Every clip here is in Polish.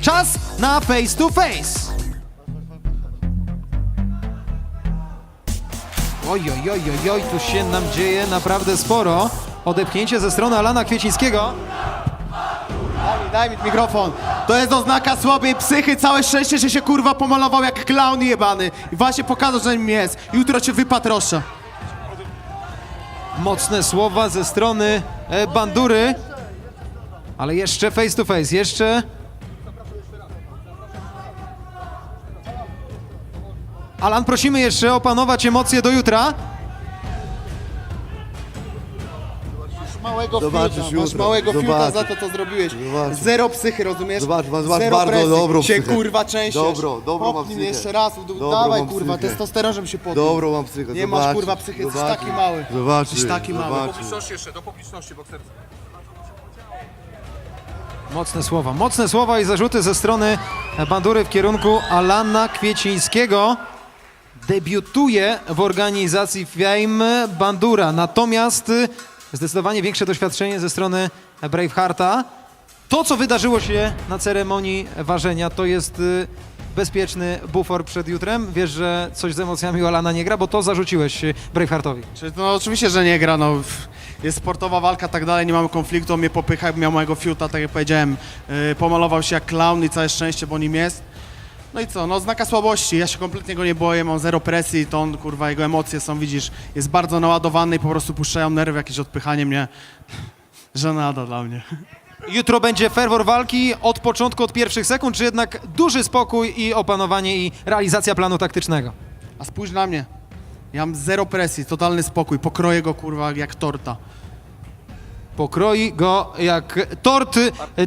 Czas na face to face. Oj, oj, oj, oj, oj, tu się nam dzieje naprawdę sporo. Odepchnięcie ze strony Alana Kwiecińskiego. Daj mi mikrofon. To jest oznaka słabej psychy. Całe szczęście, że się kurwa pomalował jak clown jebany. I właśnie pokazał, że nim jest. Jutro cię wypatroszę. Mocne słowa ze strony e, Bandury. Ale jeszcze face to face, jeszcze. Alan, prosimy jeszcze opanować emocje do jutra. Małego Zobaczysz fiuta, masz jutro. małego fiuta Zobaczysz. za to, co zrobiłeś. Zobaczysz. Zero psychy, rozumiesz? Zobacz, masz- masz Zero bardzo presji. dobrą Się psychę. kurwa częściej. Dobrą, dobrą mam psychę. jeszcze raz, u- Dobrą dawaj mam kurwa, psychę. testosteron, żeby się podbił. Dobrą mam psychę, Nie masz zobaczysz, kurwa psychy, jesteś zobaczysz, taki mały. Zobaczysz, Jesteś taki mały. zobaczysz. publiczności jeszcze, do publiczności bokserskiej. Mocne słowa, mocne słowa i zarzuty ze strony Bandury w kierunku Alana Kwiecińskiego. Debiutuje w organizacji Fame Bandura, natomiast y, zdecydowanie większe doświadczenie ze strony Bravehearta. To, co wydarzyło się na ceremonii ważenia, to jest y, bezpieczny bufor przed jutrem. Wiesz, że coś z emocjami Alana nie gra, bo to zarzuciłeś y, Braveheartowi. No oczywiście, że nie gra, no. Jest sportowa walka, tak dalej, nie mamy konfliktu, on mnie popycha, miał mojego fiuta, tak jak powiedziałem, pomalował się jak clown i całe szczęście, bo nim jest. No i co, no znaka słabości, ja się kompletnie go nie boję, mam zero presji, to on, kurwa, jego emocje są, widzisz, jest bardzo naładowany i po prostu puszczają nerwy, jakieś odpychanie mnie. Żenada dla mnie. Jutro będzie ferwor walki od początku, od pierwszych sekund, czy jednak duży spokój i opanowanie i realizacja planu taktycznego? A spójrz na mnie, ja mam zero presji, totalny spokój, pokroję go, kurwa, jak torta. Pokroi go jak tort.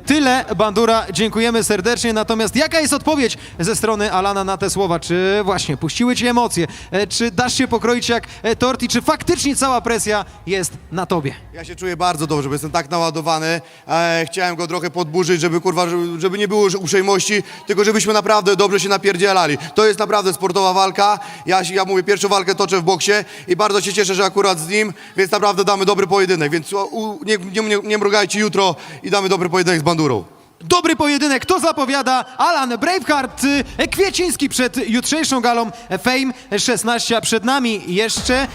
Tyle, Bandura, dziękujemy serdecznie. Natomiast jaka jest odpowiedź ze strony Alana na te słowa? Czy właśnie puściły ci emocje? E, Czy dasz się pokroić jak e, tort i czy faktycznie cała presja jest na tobie? Ja się czuję bardzo dobrze, bo jestem tak naładowany. E, chciałem go trochę podburzyć, żeby kurwa, żeby, nie było uprzejmości, tylko żebyśmy naprawdę dobrze się napierdzielali. To jest naprawdę sportowa walka. Ja, ja mówię, pierwszą walkę toczę w boksie i bardzo się cieszę, że akurat z nim, więc naprawdę damy dobry pojedynek. Więc u, nie, nie, nie, nie mrugajcie jutro i damy dobry pojedynek z Bandurą. Dobry pojedynek, to zapowiada Alan Braveheart e, Kwieciński przed jutrzejszą galą Fame 16, a przed nami jeszcze